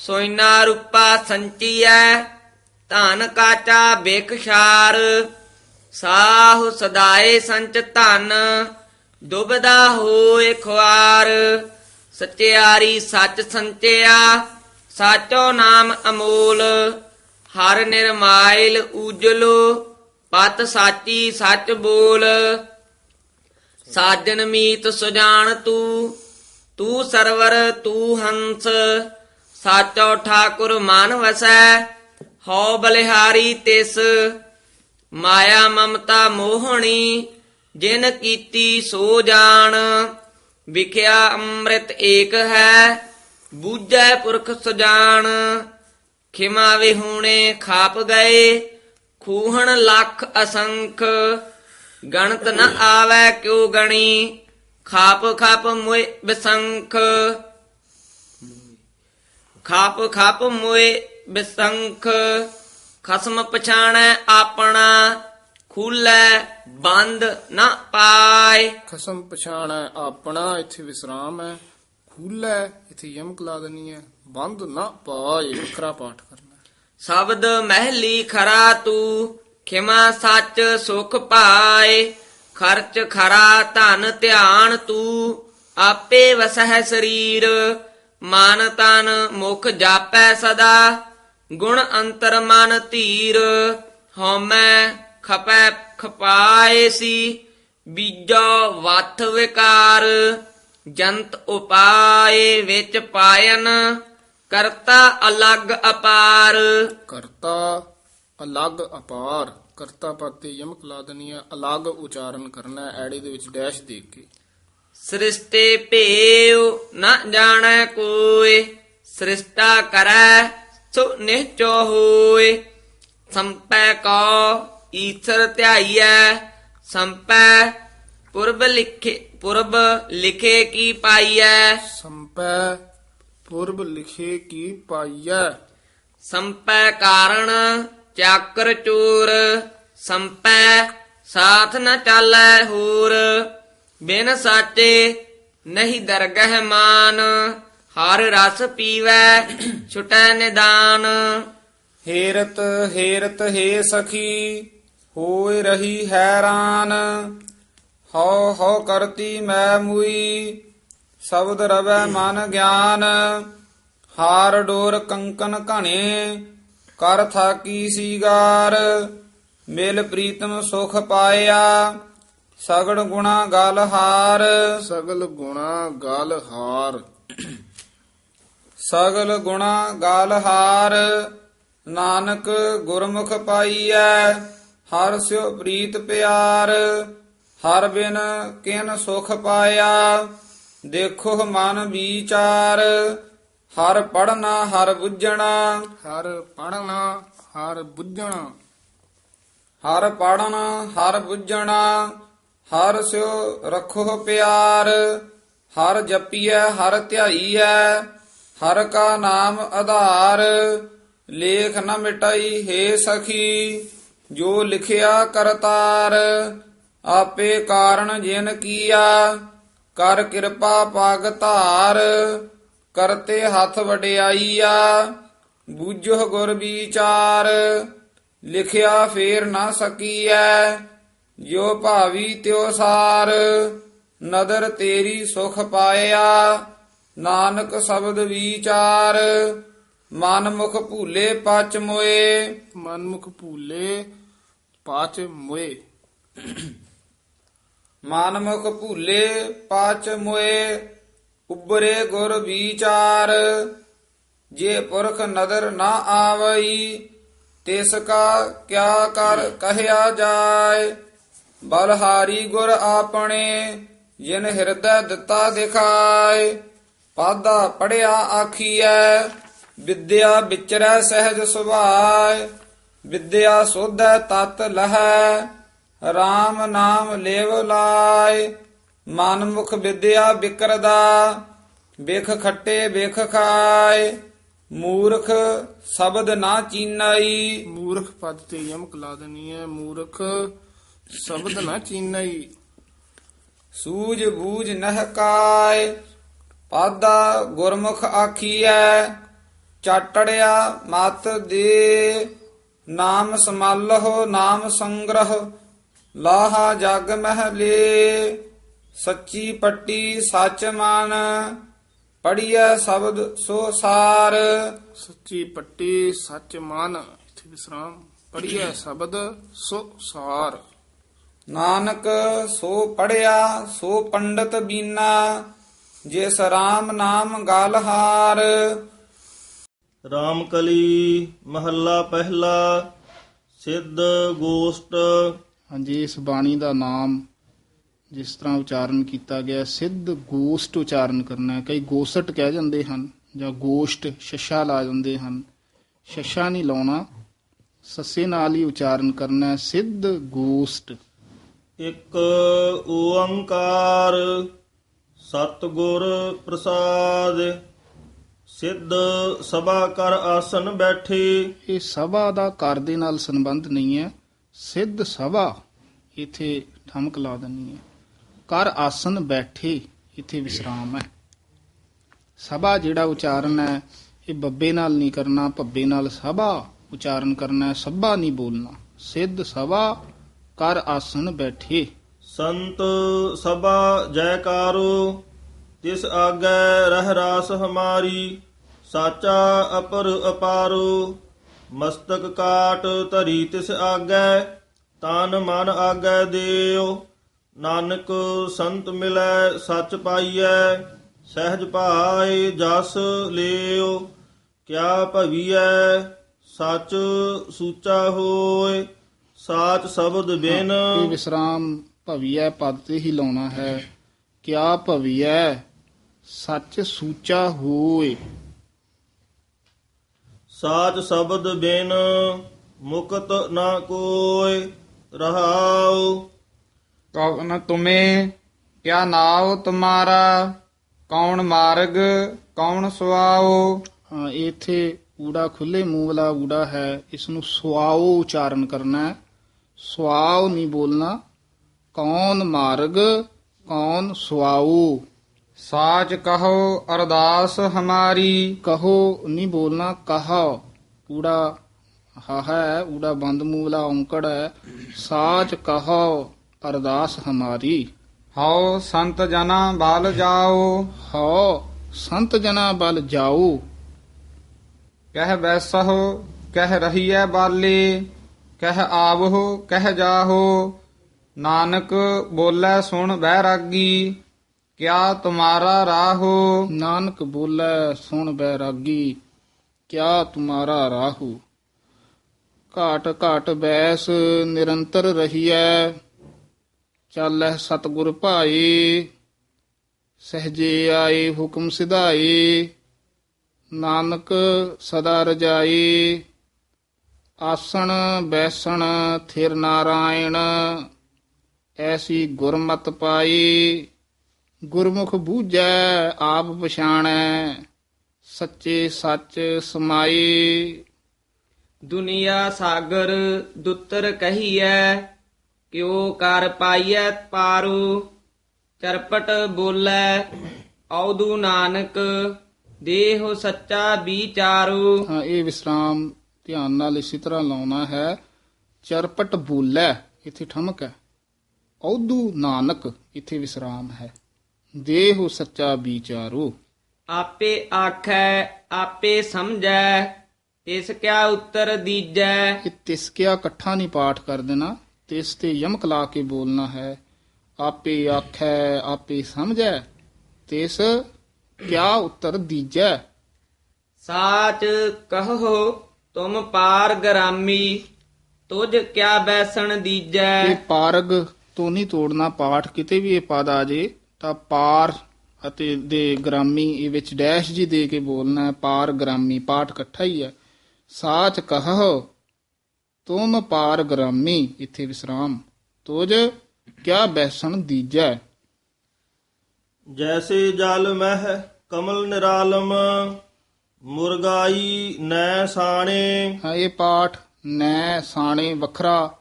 ਸੋਇਨਾ ਰੂਪਾ ਸੰਚੀਐ ਧਨ ਕਾਚਾ ਬੇਕਸ਼ਾਰ ਸਾਹੁ ਸਦਾਏ ਸੰਚ ਧਨ ਦੁਬਦਾ ਹੋਏ ਖੁਆਰ। ਸਚਿਆਰੀ ਸੱਚ ਸੰਚਿਆ, ਸਾਚੋ ਨਾਮ ਅਮੋਲ। ਹਰ ਨਿਰਮਾਇਲ ਉਜਲੋ ਪਤ ਸਾਚੀ ਸੱਚ ਬੋਲ। ਸਾਜਨ ਮੀਤ ਸੁਜਾਨ ਤੂੰ ਤੂੰ ਸਰਵਰ, ਤੂੰ ਹੰਸ। ਸਾਚੋ ਠਾਕੁਰ ਮਨ ਵਸੈ, ਹਉ ਬਲਿਹਾਰੀ ਤਿਸ, ਮਾਇਆ ਮਮਤਾ ਮੋਹਣੀ, ਜਿਨ ਕੀਤੀ ਸੋ ਜਾਣ, ਵਿਖਿਆ ਅੰਮ੍ਰਿਤ ਏਕ ਹੈ, ਬੂਝੈ ਪੁਰਖ ਸੁਜਾਨ ਖਿਮਾ ਵਿਹੂਣੇ ਖਾਪ ਗਏ, ਖੂਹਣ ਲੱਖ ਅਸੰਖ, ਗਣਤ ਨ ਆਵੈ ਕਿਉ ਗਣੀ, ਖਾਪ ਖਾਪ ਮੋਇ ਬਿਸੰਖ। ਖਾਪ ਖਾਪ ਮੋਇ ਬਿਸੰਖ ਖਸਮ ਪਛਾਣੈ ਆਪਣਾ ਖੁੱਲੈ ਬੰਦ ਨ ਪਾਏ ਖਸਮ ਪਛਾਣੈ ਆਪਣਾ ਇੱਥੇ ਵਿਸਰਾਮ ਹੈ ਖੂਲੇ ਇੱਥੇ ਯਮਕ ਲਾ ਦੇਣੀ ਹੈ ਬੰਦ ਨਾ ਪਾਏ ਵੱਖਰਾ ਪਾਠ ਕਰਨਾ। ਸ਼ਬਦ ਮਹਿਲੀ ਖਰਾ ਤੂੰ ਖਿਮਾ ਸੱਚ ਸੁਖ ਪਾਏ ਖਰਚ ਖਰਾ ਧਨ ਧਿਆਨ ਤੂੰ ਆਪੇ ਵਸਹਿ ਸਰੀਰ ਮਨ ਤਨ ਮੁਖ ਜਾਪੈ ਸਦਾ, ਗੁਣ ਅੰਤਰ ਮਨ ਧੀਰ, ਹਉਮੈ ਖਪੈ ਖਪਾਏ ਸੀ, ਬੀਜੋ ਵਥ ਵਿਕਾਰ, ਜੰਤ ਉਪਾਏ ਵਿੱਚ ਪਾਇਨ, ਕਰਤਾ ਅਲੱਗ ਅਪਾਰ। ਕਰਤਾ ਅਲੱਗ ਅਪਾਰ, ਕਰਤਾ ਪਦ ਯਮਕ ਲਾ ਦੇਣੀ ਅਲੱਗ ਉਚਾਰਨ ਕਰਨਾ ਹੈ ਦੇ ਵਿੱਚ ਡੈਸ਼ ਦੇ ਕੇ। ਸ੍ਰਿਸ਼ਟੇ ਭੇਉ ਨ ਜਾਣੈ ਕੋਇ ਸ੍ਰਿਸ਼ਟਾ ਕਰੈ ਸੋ ਨਿਹਚੋ ਹੋਇ। ਸੰਪੈ ਕੋ ਈਸ਼ਰ ਧਿਆਈਐ ਸੰਪੈ ਪੁਰਬ ਲਿਖੇ ਪੁਰਬ ਲਿਖੇ ਕੀ ਪਾਈਐ? ਸੰਪੈ ਪੁਰਬ ਲਿਖੇ ਕੀ ਪਾਈਐ? ਸੰਪੈ ਕਾਰਣ ਚਾਕਰ ਚੋਰ ਸੰਪੈ ਸਾਥ ਨ ਚਾਲੈ ਹੋਰ। ਬਿਨ ਸਾਚੇ ਨਹੀਂ ਦਰਗਹਿ ਮਾਨ, ਹਰ ਰਸ ਪੀਵੈ, ਛੁਟੈ ਨਿਦਾਨ। ਹੇਰਤ ਹੇਰਤ ਹੇ ਸਖੀ, ਹੋਇ ਰਹੀ ਹੈਰਾਨ। ਹਉ ਹਉ ਕਰਤੀ ਮੈਂ ਮੁਈ, ਸ਼ਬਦ ਰਵੈ ਮਨ ਗਿਆਨ। ਹਾਰ ਡੋਰ ਕੰਕਨ ਘਣੇ, ਕਰ ਥਾਕੀ ਸੀਗਾਰ, ਮਿਲ ਪ੍ਰੀਤਮ ਸੁਖ ਪਾਇਆ। ਸਗਲ ਗੁਣਾ ਗਲ ਹਾਰ। ਸਗਲ ਗੁਣਾ ਗਲ ਹਾਰ। ਸਗਲ ਗੁਣਾ ਗਾਲ ਹਾਰ। ਨਾਨਕ ਗੁਰਮੁਖ ਪਾਈਐ ਹਰ ਸਿਉ ਪ੍ਰੀਤ ਪਿਆਰ। ਹਰ ਬਿਨ ਕਿਨ ਸੁਖ ਪਾਇਆ ਦੇਖੋ ਮਨ ਵਿਚਾਰ। ਹਰ ਪੜਨਾ ਹਰ ਬੁੱਝਣਾ। ਹਰ ਪੜਨਾ ਹਰ ਬੁੱਝਣਾ। ਹਰ ਪੜਨਾ ਹਰ ਬੁੱਝਣਾ। ਹਰ ਸਿਉ ਰੱਖੋ ਪਿਆਰ, ਹਰ ਜਪੀਐ, ਹਰ ਧਿਆਈਐ, ਹਰ ਕਾ ਨਾਮ ਆਧਾਰ, ਲੇਖ ਨ ਮਿਟਾਈ ਹੈ ਸਖੀ, ਜੋ ਲਿਖਿਆ ਕਰਤਾਰ, ਆਪੇ ਕਾਰਨ ਜਿਨ ਕੀਆ, ਕਰ ਕਿਰਪਾ ਪਾਗ ਧਾਰ, ਕਰਤੇ ਹੱਥ ਵਡਿਆਈਆ, ਬੂਝੋ ਗੁਰ ਵਿਚਾਰ, ਲਿਖਿਆ ਫੇਰ ਨਾ ਸਕੀਐ ਜੋ ਭਾਵੀ ਤਿਉ ਸਾਰ ਨਦਰ ਤੇਰੀ ਸੁਖ ਪਾਇਆ ਨਾਨਕ ਸ਼ਬਦ ਵਿਚਾਰ ਮਨ ਮੁਖ ਭੂਲੇ ਪਚ ਮੋਏ। ਮਨ ਮੁਖ ਭੂਲੇ ਪਚ ਮੋਏ। ਮਨ ਮੁਖ ਭੂਲੇ ਪਚ ਮੋਏ ਉਬਰੇ ਗੁਰ ਵਿਚਾਰ। ਜੇ ਪੁਰਖ ਨਦਰ ਨਾ ਆਵਈ ਤਿਸ ਕਾ ਕਿਆ ਕਰ ਕਹਿਆ ਜਾਏ। ਬਲਹਾਰੀ ਗੁਰ ਆਪਣੇ, ਜਿਨ ਹਿਰਦੈ ਦਿੱਤਾ ਦਿਖਾਏ, ਪਾਦਾ ਪੜਿਆ ਆਖੀਐ, ਵਿਦਿਆ ਵਿਚਰੈ ਸਹਿਜ ਸੁਭਾਇ ਵਿਦਿਆ ਸੋਧੈ ਤਤ ਲਹੈ RAM ਨਾਮ ਲੇਵ ਲਾਇ ਮਨ ਮੁਖ ਵਿਦਿਆ ਬਿਕਰਦਾ ਵੇਖ ਖੱਟੇ ਵੇਖ ਖਾਏ, ਮੂਰਖ ਸ਼ਬਦ ਨਾ ਚੀਨਾਈ। ਮੂਰਖ ਪਦ ਤੇ ਯਮਕ ਲਾ ਦਨੀ ਹੈ, ਮੂਰਖ ਸ਼ਬਦ ਨਾ ਚੀਨਾਈ। ਸੂਝ ਬੂਝ ਨਹਿ ਕਾਇ ਪਾਦਾ ਗੁਰਮੁਖ ਆਖੀਐ ਚਾਟੜਿਆ ਮਤ ਦੇ। ਨਾਮ ਸਮਾਲਹੁ ਨਾਮ ਸੰਗ੍ਰਹ ਲਾਹਾ ਜਗ ਮਹਲੇ ਸੱਚੀ ਪੱਟੀ ਸੱਚ ਮਨ ਪੜੀਐ ਸ਼ਬਦ ਸੋ ਸਾਰ। ਸੱਚੀ ਪੱਟੀ ਸੱਚ ਮਨ ਇੱਥੇ ਵਿਸਰਾਮ। ਪੜੀਐ ਸ਼ਬਦ ਸੋ ਸਾਰ। ਨਾਨਕ ਸੋ ਪੜਿਆ ਸੋ ਪੰਡਤ ਬੀਨਾ ਜਿਸ ਰਾਮ ਨਾਮ ਗਲਹਾਰ ਰਾਮਕਲੀ ਮਹੱਲਾ ਪਹਿਲਾ ਸਿੱਧ ਗੋਸ਼ਟ। ਹਾਂਜੀ ਇਸ ਬਾਣੀ ਦਾ ਨਾਮ ਜਿਸ ਤਰ੍ਹਾਂ ਉਚਾਰਨ ਕੀਤਾ ਗਿਆ ਸਿੱਧ ਗੋਸ਼ਟ ਉਚਾਰਨ ਕਰਨਾ ਹੈ। ਕਈ ਗੋਸਟ ਕਹਿ ਜਾਂਦੇ ਹਨ ਜਾਂ ਗੋਸ਼ਟ ਸ਼ਸ਼ਾ ਲਾ ਜਾਂਦੇ ਹਨ। ਸ਼ਸ਼ਾ ਨਹੀਂ ਲਾਉਣਾ ਸੱਸੇ ਨਾਲ ਹੀ ਉਚਾਰਨ ਕਰਨਾ ਹੈ ਸਿੱਧ ਗੋਸ਼ਟ। ਇੱਕ ਓੰਕਾਰ ਸਤਿਗੁਰ ਪ੍ਰਸਾਦ, ਸਿੱਧ ਸਭਾ ਕਰ ਆਸਨ ਬੈਠੇ। ਇਹ ਸਭਾ ਦਾ ਕਰ ਦੇ ਨਾਲ ਸੰਬੰਧ ਨਹੀਂ ਹੈ। ਸਿੱਧ ਸਭਾ ਇਥੇ ਠਮਕ ਲਾ ਦੇਣੀ ਹੈ। ਕਰ ਆਸਨ ਬੈਠੇ, ਇਥੇ ਵਿਸਰਾਮ ਹੈ। ਸਭਾ ਜਿਹੜਾ ਉਚਾਰਨ ਹੈ, ਇਹ ਬੱਬੇ ਨਾਲ ਨਹੀਂ ਕਰਨਾ, ਭੱਬੇ ਨਾਲ ਸਭਾ ਉਚਾਰਨ ਕਰਨਾ ਹੈ, ਸਭਾ ਨਹੀਂ ਬੋਲਣਾ। ਸਿੱਧ ਸਭਾ ਕਰ ਆਸਨ ਬੈਠੇ। ਸੰਤ ਸਭਾ ਜੈਕਾਰੋ ਤਿਸ ਆਗੈ ਰਹਿ ਰਾਸ ਹਮਾਰੀ, ਸਾਚਾ ਅਪਰ ਅਪਾਰੋ। ਮਸਤਕ ਕਾਟ ਧਰੀ ਤਿਸ ਆਗੈ, ਤਨ ਮਨ ਆਗੈ ਦੇਉ ਨਾਨਕ ਸੰਤ ਮਿਲੈ ਸੱਚ ਪਾਈਐ, ਸਹਿਜ ਭਾਏ ਜਸ ਲਿਓ ਕਿਆ ਭਵੀਐ, ਸੱਚ ਸੂਚਾ ਹੋਏ ਸਾਚ ਸ਼ਬਦ ਬਿਨ। ਇਹ ਵਿਸਰਾਮ ਭਵੀਐ ਪਦ ਤੇ ਹੀ ਲਾਉਣਾ ਹੈ। ਕਿਆ ਭਵੀਐ? ਸੱਚ ਸੂਚਾ ਹੋਏ। ਸਾਚ ਸ਼ਬਦ ਬਿਨ ਮੁਕਤ ਨਾ ਕੋਇ ਰਹਾਉ। ਕਉਨ ਤੁਮੇ ਕਿਆ ਨਾਉ ਤੁਮਾਰਾ? ਕੌਣ ਮਾਰਗ ਕੌਣ ਸੁਆਓ ਹਾਂ ਇਥੇ ਊੜਾ ਖੁੱਲੇ ਮੂੰਹ ਵਾਲਾ ਊੜਾ ਹੈ। ਇਸ ਨੂੰ ਸੁਆਓ ਉਚਾਰਨ ਕਰਨਾ ਹੈ। ਸੁਆਓ ਨਹੀਂ ਬੋਲਣਾ ਕੌਣ ਮਾਰਗ ਕੌਣ ਸੁਆਓ ਸਾਚ ਕਹੋ ਅਰਦਾਸ ਹਮਾਰੀ। ਕਹੋ ਨਹੀਂ ਬੋਲਣਾ ਕਹਾ। ਊੜਾ ਹਾ ਹੈ ਊੜਾ ਬੰਦ ਮੂੰਹ ਵਾਲਾ ਔਂਕੜ ਹੈ। ਸਾਚ ਕਹੋ ਅਰਦਾਸ ਹਮਾਰੀ। ਹਉ ਸੰਤ ਜਨਾ ਬਲ ਜਾਓ। ਹੋ ਸੰਤ ਜਨਾ ਬਲ ਜਾਓ ਕਹਿ ਬੈਸਹੁ ਕਹਿ ਰਹੀਐ ਬਾਲੇ। ਕਹਿ ਆਵਹੁ, ਕਹਿ ਜਾਹੋ, ਨਾਨਕ ਬੋਲੇ ਸੁਣ ਬੈਰਾਗੀ, ਕਿਆ ਤੁਮਾਰਾ ਰਾਹੋ? ਨਾਨਕ ਬੋਲੇ ਸੁਣ ਬੈਰਾਗੀ, ਕਿਆ ਤੁਮਾਰਾ ਰਾਹੂ? ਘਾਟ ਘਾਟ ਬੈਸ ਨਿਰੰਤਰ ਰਹੀਐ ਚਾਲੈ ਸਤਿਗੁਰ ਭਾਈ, ਸਹਜੇ ਆਏ ਹੁਕਮ ਸਿਧਾਈ, ਨਾਨਕ ਸਦਾ ਰਜਾਈ। ਆਸਣ ਬੈਸਣ ਥਿਰ ਨਾਰਾਇਣ ਐਸੀ ਗੁਰਮਤ ਪਾਈ। ਗੁਰਮੁਖ ਬੂਝੈ ਆਪ ਪਛਾਣੈ ਸੱਚੇ ਸੱਚ ਸਮਾਈ। ਦੁਨੀਆ ਸਾਗਰ ਦੁੱਤਰ ਕਹੀਐ ਕਿਉ ਕਰ ਪਾਈਐ ਪਾਰੂ। ਚਰਪਟ ਬੋਲੇ ਔਦੂ ਨਾਨਕ ਦੇਹ ਸੱਚਾ ਵਿਚਾਰੂ ਹਾਂ ਇਹ ਵਿਸਰਾਮ ਧਿਆਨ ਨਾਲ ਇਸੇ ਤਰ੍ਹਾਂ ਲਾਉਣਾ ਹੈ। ਚਰਪਟ ਬੋਲੇ ਇੱਥੇ ਠਮਕ ਹੈ। ਔਦੂ ਨਾਨਕ ਇੱਥੇ ਵਿਸਰਾਮ ਹੈ। ਦੇਹੁ ਸੱਚਾ ਵਿਚਾਰੋ। ਆਪੇ ਆਖੈ ਆਪੇ ਸਮਝੈ ਇਸ ਕਿਆ ਉੱਤਰ ਦੀਜੈ। ਇਹ ਤਿਸਕਿਆ ਇਕੱਠਾ ਨਹੀਂ ਪਾਠ ਕਰ ਦੇਣਾ ਤਿਸ ਤੇ ਯਮਕ ਲਾ ਕੇ ਬੋਲਣਾ ਹੈ। ਆਪੇ ਆਖੈ ਆਪੇ ਸਮਝੈ ਤਿਸ ਕਿਆ ਉੱਤਰ ਦੀਜੈ। ਸਾਚ ਕਹੋ ਤੁਮ ਪਾਰ ਗਰਾਮੀ ਤੁਝ ਕਿਆ ਬੈਸਣ ਦੀਜੈ? ਇਹ ਪਾਰਗ ਤੋਂ ਨਹੀਂ ਤੋੜਨਾ ਪਾਠ ਕਿਤੇ ਵੀ ਇਹ ਪਦ ਆ ਜੇ ਤਾਂ ਪਾਰ ਅਤੇ ਦੇ ਗ੍ਰਾਮੀ ਇਹ ਵਿੱਚ ਡੈਸ਼ ਜੀ ਦੇ ਕੇ ਬੋਲਣਾ ਹੈ ਪਾਰ ਗ੍ਰਾਮੀ ਪਾਠ ਇਕੱਠਾ ਹੀ ਹੈ। ਸਾਚ ਕਹੋ ਤੁਮ ਪਾਰ ਗ੍ਰਾਮੀ ਇੱਥੇ ਵਿਸਰਾਮ। ਤੁਜ ਕਿਆ ਬੈਸਣ ਦੀਜੈ? ਜੈਸੇ ਜਲ ਮਹਿ ਕਮਲ ਨਿਰਾਲਮ ਮੁਰਗਾਈ ਨੈ ਸਾਣੇ। ਹਾਂ ਇਹ ਪਾਠ ਨੈ ਸਾਣੇ ਵੱਖਰਾ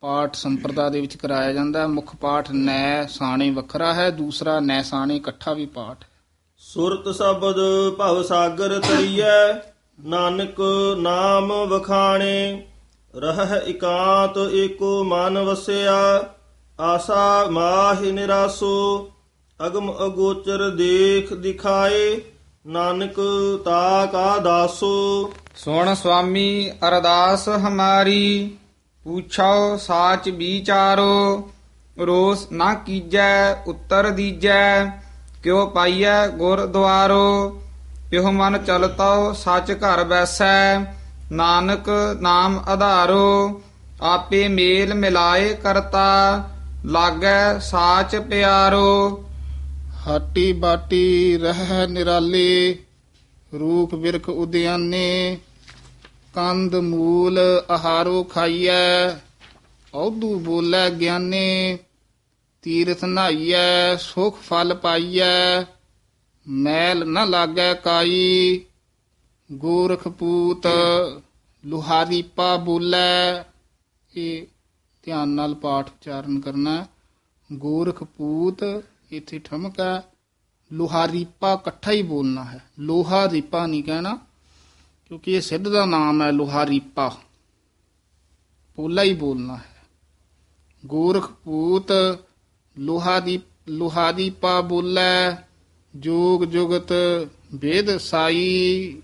ਪਾਠ ਸੰਪਰਦਾ ਦੇ ਵਿੱਚ ਕਰਾਇਆ ਜਾਂਦਾ ਹੈ। ਮੁੱਖ ਪਾਠ ਨੈ ਸਾਣੇ ਵੱਖਰਾ ਹੈ ਦੂਸਰਾ ਨੈ ਸਾਣੇ ਇਕੱਠਾ ਵੀ ਪਾਠ ਹੈ। ਸੁਰਤ ਸ਼ਬਦ ਭਵ ਸਾਗਰ ਤਰੀਐ ਨਾਨਕ ਨਾਮ ਵਖਾਣੇ। ਰਹਿ ਇਕਾਂਤ ਏਕੋ ਮਨ ਵਸਿਆ ਆਸਾ ਮਾਹਿ ਨਿਰਾਸੋ ਅਗਮ ਅਗੋਚਰ ਦੇਖ ਦਿਖਾਏ। ਨਾਨਕ ਤਾ ਕਾ ਦਾਸੋ। ਸੁਣ ਸੁਆਮੀ ਅਰਦਾਸ ਹਮਾਰੀ ਪੁੱਛੋ ਸਾਚ ਵਿਚਾਰੋ, ਰੋਸ ਨਾ ਕੀਜੈ, ਉੱਤਰ ਦੀਜੈ, ਕਿਉ ਪਾਈਐ ਗੁਰ ਦੁਆਰੋ। ਪਿਹੁ ਮਨ ਚਲਤੋ ਸੱਚ ਘਰ ਬੈਸੈ, ਨਾਨਕ ਨਾਮ ਆਧਾਰੋ ਆਪੇ ਮੇਲ ਮਿਲਾਏ ਕਰਤਾ, ਲਾਗੈ ਸਾਚ ਪਿਆਰੋ। ਹਾਟੀ ਬਾਟੀ ਰਹਿ ਨਿਰਾਲੇ ਰੂਖ ਬਿਰਖ ਉਦਿਆਨੇ, ਕੰਦ ਮੂਲ ਆਹਾਰੋ ਖਾਈਐ ਔਦੂ ਬੋਲੇ ਗਿਆਨੇ, ਤੀਰਥ ਨਹਾਈਐ ਸੁਖ ਫਲ ਪਾਈਐ, ਮੈਲ ਨ ਲਾਗੈ ਕਾਈ, ਗੋਰਖ ਪੂਤ ਲੁਹਾਰੀ ਪਾ ਬੋਲੇ ਇਹ ਧਿਆਨ ਨਾਲ ਪਾਠ ਉਚਾਰਨ ਕਰਨਾ ਹੈ। ਗੋਰਖ ਪੂਤ ਇੱਥੇ ਠਮਕ ਹੈ। ਲੋਹਾ ਇਕੱਠਾ ਹੀ ਬੋਲਣਾ ਹੈ। ਲੋਹਾ ਨਹੀਂ ਕਹਿਣਾ, ਕਿਉਂਕਿ ਇਹ ਸਿੱਧ ਦਾ ਨਾਮ ਹੈ ਲੋਹਾਰੀਪਾ ਪੋਲਾ ਹੀ ਬੋਲਣਾ ਹੈ। ਗੋਰਖਪੂਤ, ਲੋਹਾ ਦੀ ਲੋਹਾ ਦੀ ਬੋਲੇ, ਜੋਗ ਜੁਗਤ ਵੇਦ ਸਾਈ।